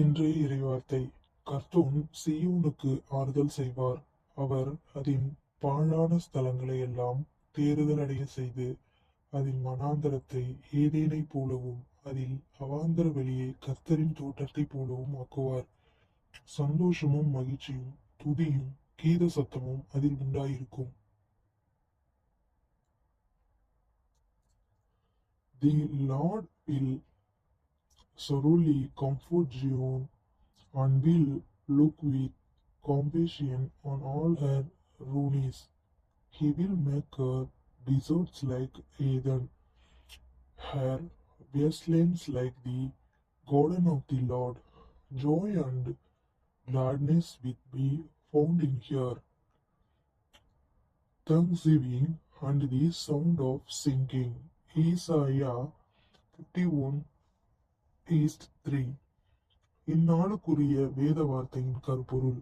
இன்றைய இறைவார்த்தை. கர்த்தோன் சீயோனுக்கு ஆறுதல் செய்வார். அவர் அதன் பாழான ஸ்தலங்களை எல்லாம் தேறுதல் அடைய செய்து அதில் மனாந்தரத்தை ஏதேனை போலவும் அதில் அவாந்தர வெளியை கர்த்தரின் தோட்டத்தை போலவும் ஆக்குவார். சந்தோஷமும் மகிழ்ச்சியும் துதியும் கீத சத்தமும் அதில் உண்டாயிருக்கும். The Lord will thoroughly comfort Zion and will look with compassion on all her ruins. He will make her deserts like Eden, her wastelands like the garden of the Lord. Joy and gladness will be found in her. Thanksgiving and the sound of singing. Isaiah 51 east three இந்நாளுக்குரிய வேத வார்த்தையின் கருப்பொருள்.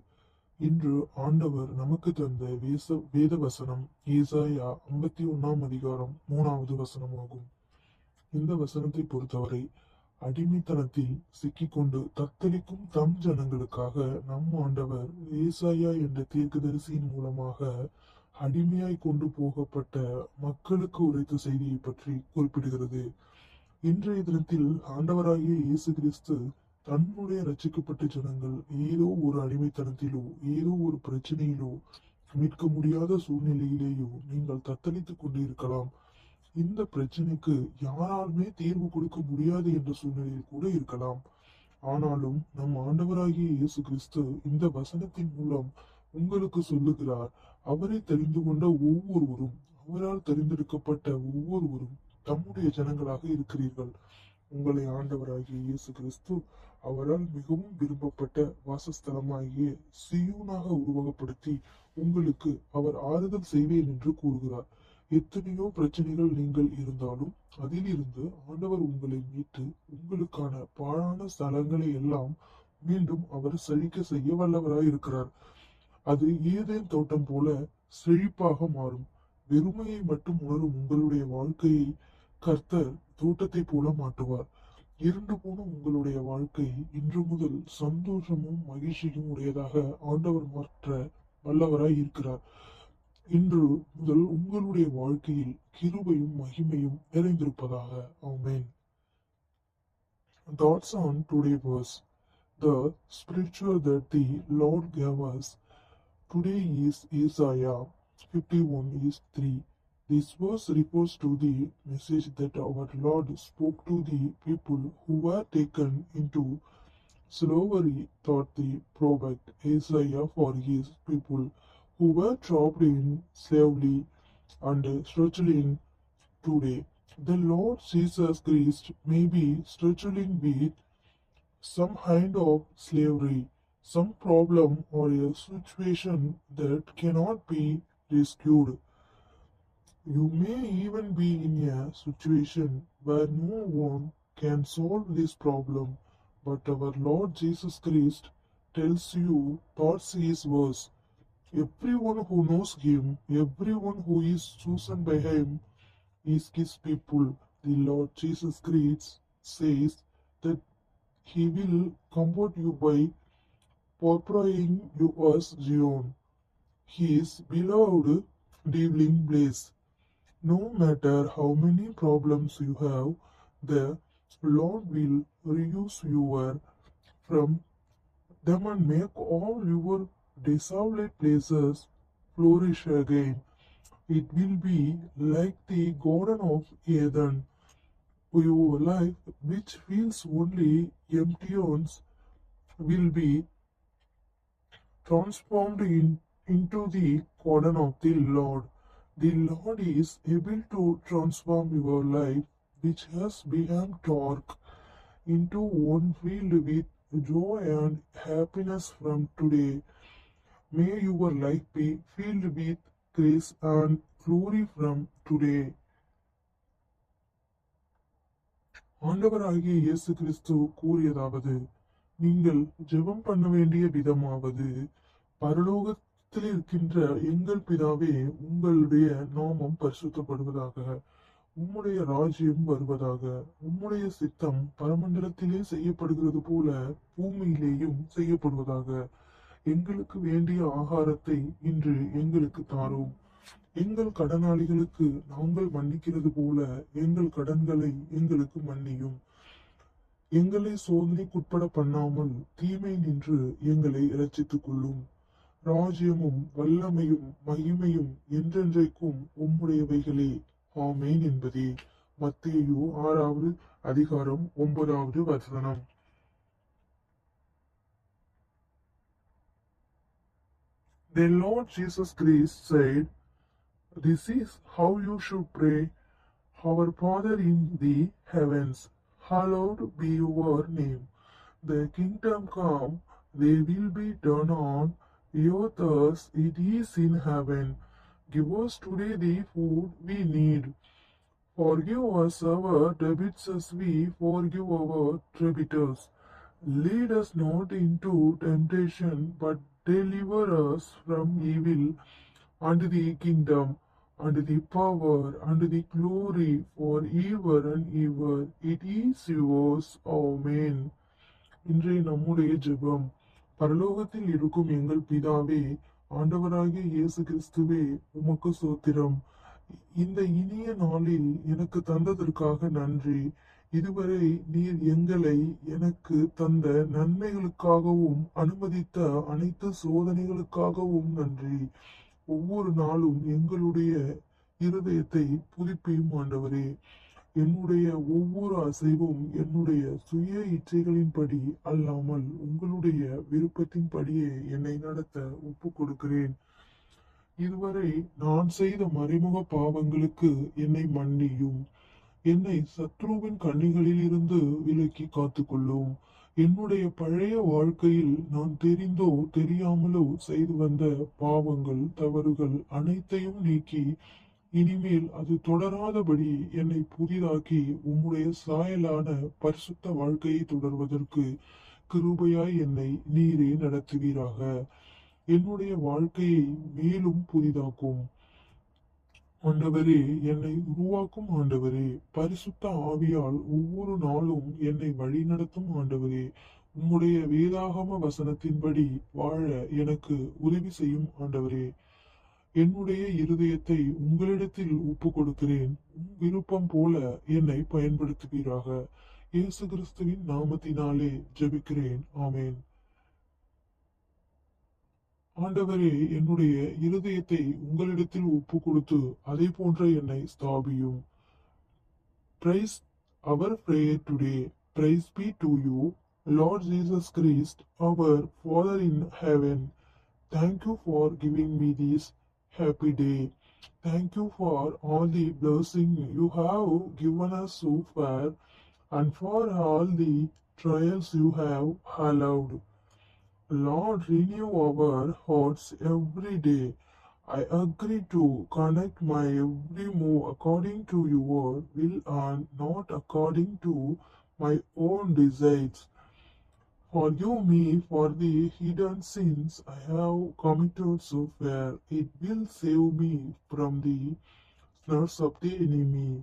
இன்று ஆண்டவர் நமக்கு தந்த வேச வேத வசனம் ஏசாயா ஐம்பத்தி ஒன்னாம் அதிகாரம் மூணாவது வசனமாகும். இந்த வசனத்தை பொறுத்தவரை அடிமைத்தனத்தில் சிக்கிக்கொண்டு தத்தளிக்கும் தம் ஜனங்களுக்காக நம் ஆண்டவர் ஏசாயா என்ற தீர்க்கதரிசியின் மூலமாக அடிமையாய் கொண்டு போகப்பட்ட மக்களுக்கு உரைத்த செய்தியை பற்றி குறிப்பிடுகிறது. இன்றைய தினத்தில் ஆண்டவராகிய இயேசு கிறிஸ்து தன்னுடைய ரச்சிக்கப்பட்ட ஜனங்கள் ஏதோ ஒரு அடிமைத்தனத்திலோ ஏதோ ஒரு பிரச்சனையிலோ மீட்க முடியாத சூழ்நிலையிலேயோ நீங்கள் தத்தளித்துக் கொண்டிருக்கலாம். இந்த பிரச்சனைக்கு யாராலுமே தீர்வு கொடுக்க முடியாது என்ற சூழ்நிலையில் கூட இருக்கலாம். ஆனாலும் நம் ஆண்டவராகிய இயேசு கிறிஸ்து இந்த வசனத்தின் மூலம் உங்களுக்கு சொல்லுகிறார் அவரை தெரிந்து கொண்ட ஒவ்வொருவரும் அவரால் தெரிந்தெடுக்கப்பட்ட ஒவ்வொருவரும் தம்முடைய ஜனங்களாக இருக்கிறீர்கள். உங்களை ஆண்டவராகிய இயேசு கிறிஸ்து அவரால் மிகவும் விரும்பப்பட்ட வாசஸ்தலமாகிய சியூனாக உருவகப்படுத்தி உங்களுக்கு அவர் ஆறுதல் செய்வேன் என்று கூறுகிறார். எத்தனையோ பிரச்சனைகள் நீங்கள் இருந்தாலும் அதிலிருந்து ஆண்டவர் உங்களை மீட்டு உங்களுக்கான பாழான ஸ்தலங்களை எல்லாம் மீண்டும் அவர் செழிக்க செய்ய வல்லவராய் இருக்கிறார். அது ஏதேன் தோட்டம் போல செழிப்பாக மாறும். வெறுமையை மட்டும் உணரும் உங்களுடைய வாழ்க்கையை கர்த்தர் தோட்டத்தை போல மாட்டுவார் இருண்டு போன உங்களுடைய வாழ்க்கை இன்று முதல் சந்தோஷமும் மகிழ்ச்சியும் உடையதாக ஆண்டவர் மாற்ற வல்லவராய் இருக்கிறார் இன்று முதல் உங்களுடைய வாழ்க்கையில் கிருபையும் மகிமையும் நிறைந்திருப்பதாக ஆமேன் Thoughts on today verse. The scripture that the Lord gave us today is Isaiah 51 is 3. This verse refers to the message that our Lord spoke to the people who were taken into slavery, thought the prophet Isaiah for his people who were trapped in slavery and struggling today. The Lord Jesus Christ may be struggling with some kind of slavery, some problem or a situation that cannot be rescued. You may even be in a situation where no one can solve this problem, but our Lord Jesus Christ tells you thoughts his verse. Everyone who knows him, everyone who is chosen by him, is his people. The Lord Jesus Christ says that he will comfort you by portraying you as Zion, his beloved dwelling place. No matter how many problems you have, the Lord will reuse you from them and make all your desolate places flourish again. It will be like the Garden of Eden. Your life, which feels only empty, will be transformed in, into the garden of the Lord. The Lord is able to transform your life, which has become dark, into one filled with joy and happiness from today. May your life be filled with grace and glory from today. ஆண்டவராகிய இயேசு கிறிஸ்து கூறியதாவது நீங்கள் ஜெபம் பண்ண வேண்டிய விதமாவது பரலோகத்தில் இருக்கின்ற எங்கள் பிதாவே உங்களுடைய நாமம் பரிசுத்தப்படுவதாக உம்முடைய ராஜ்யம் வருவதாக உம்முடைய சித்தம் பரமண்டலத்திலே செய்யப்படுகிறது போல பூமியிலேயும் செய்யப்படுவதாக. எங்களுக்கு வேண்டிய ஆகாரத்தை இன்று எங்களுக்கு தாரும். எங்கள் கடனாளிகளுக்கு நாங்கள் மன்னிக்கிறது போல எங்கள் கடன்களை எங்களுக்கு மன்னியும். எங்களை சோதனைக்குட்பட பண்ணாமல் தீமை நின்று எங்களை இரட்சித்துக் கொள்ளும் ராஜ்யமும் வல்லமையும் மகிமையும் என்றென்றைக்கும் உம்முடையவைகளே ஆமேன் என்பதே மத்தேயு ஆறாவது அதிகாரம் ஒன்பதாவது வசனம் The Lord Jesus Christ said, This is how you should pray. Our Father in the heavens, hallowed be your name. The kingdom come, they will be done on earth as it is in heaven. Give us today the food we need. Forgive us our debts as we forgive our debtors. Lead us not into temptation, but deliver us from evil. And the kingdom, and the power, and the glory for ever and ever. It is yours. Amen. இன்றைய நம்முடைய ஜெபம் பரலோகத்தில் இருக்கும் எங்கள் பிதாவே ஆண்டவராகிய இயேசு கிறிஸ்துவே உமக்கு சோத்திரம். இந்த இனிய நாளில் எனக்கு தந்ததற்காக நன்றி. இதுவரை நீர் எங்களை எனக்கு தந்த நன்மைகளுக்காகவும் அனுமதித்த அனைத்து சோதனைகளுக்காகவும் நன்றி. ஒவ்வொரு நாளும் எங்களுடைய இருதயத்தை புதுப்பியும் ஆண்டவரே. என்னுடைய ஒவ்வொரு அசைவும் என்னுடைய சுய இச்சைகளின்படி அல்லாமல் உங்களுடைய விருப்பத்தின்படியே என்னை நடத்த ஒப்பு கொடுக்கிறேன். இதுவரை நான் செய்த மறைமுக பாவங்களுக்கு என்னை மன்னியும். என்னை சத்ருவின் கண்ணிகளில் இருந்து விலக்கி காத்துக்கொள்ளும். என்னுடைய பழைய வாழ்க்கையில் நான் தெரிந்தோ தெரியாமலோ செய்து வந்த பாவங்கள் தவறுகள் அனைத்தையும் நீக்கி இனிமேல் அது தொடராதபடி என்னை புதிதாக்கி உம்முடைய சாயலான பரிசுத்த வாழ்க்கையை தொடர்வதற்கு கிருபையாய் என்னை நீரே நடத்துவீராக. என்னுடைய வாழ்க்கையை மேலும் புதிதாக்கும். ஆண்டவரே என்னை உருவாக்கும் ஆண்டவரே. பரிசுத்த ஆவியால் ஒவ்வொரு நாளும் என்னை வழிநடத்தும் ஆண்டவரே. உம்முடைய வேதாகம வசனத்தின்படி வாழ எனக்கு உதவி செய்யும் ஆண்டவரே. என்னுடைய இருதயத்தை உங்களிடத்தில் ஒப்பு கொடுக்கிறேன் விருப்பம் போல என்னை பயன்படுத்துவீராக. இயேசு கிறிஸ்துவின் நாமத்தினாலே ஜெபிக்கிறேன். ஆமேன். ஆண்டவரே என்னுடைய இருதயத்தை உங்களிடத்தில் ஒப்பு கொடுத்து அதை போன்ற என்னை ஸ்தாபியும். Praise our prayer today praise be to you Lord Jesus Christ our father in heaven thank you for giving me this happy day. Thank you for all the blessing you have given us so far and for all the trials you have allowed. Lord, renew our hearts every day. I agree to connect my every move according to your will and not according to my own desires. Forgive me for the hidden sins I have committed so far. It will save me from the snares of the enemy.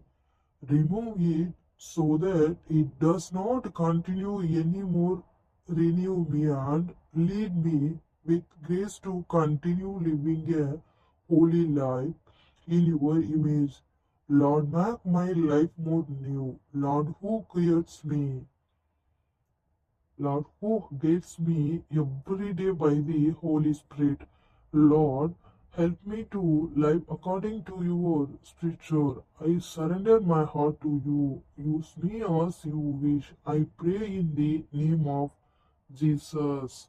Remove it so that it does not continue anymore. Renew me and lead me with grace to continue living a holy life in your image. Lord, make my life more new. Lord, who creates me? Lord, who guides me every day by the Holy Spirit. Lord, help me to live according to your scripture. I surrender my heart to you. Use me as you wish. I pray in the name of Jesus.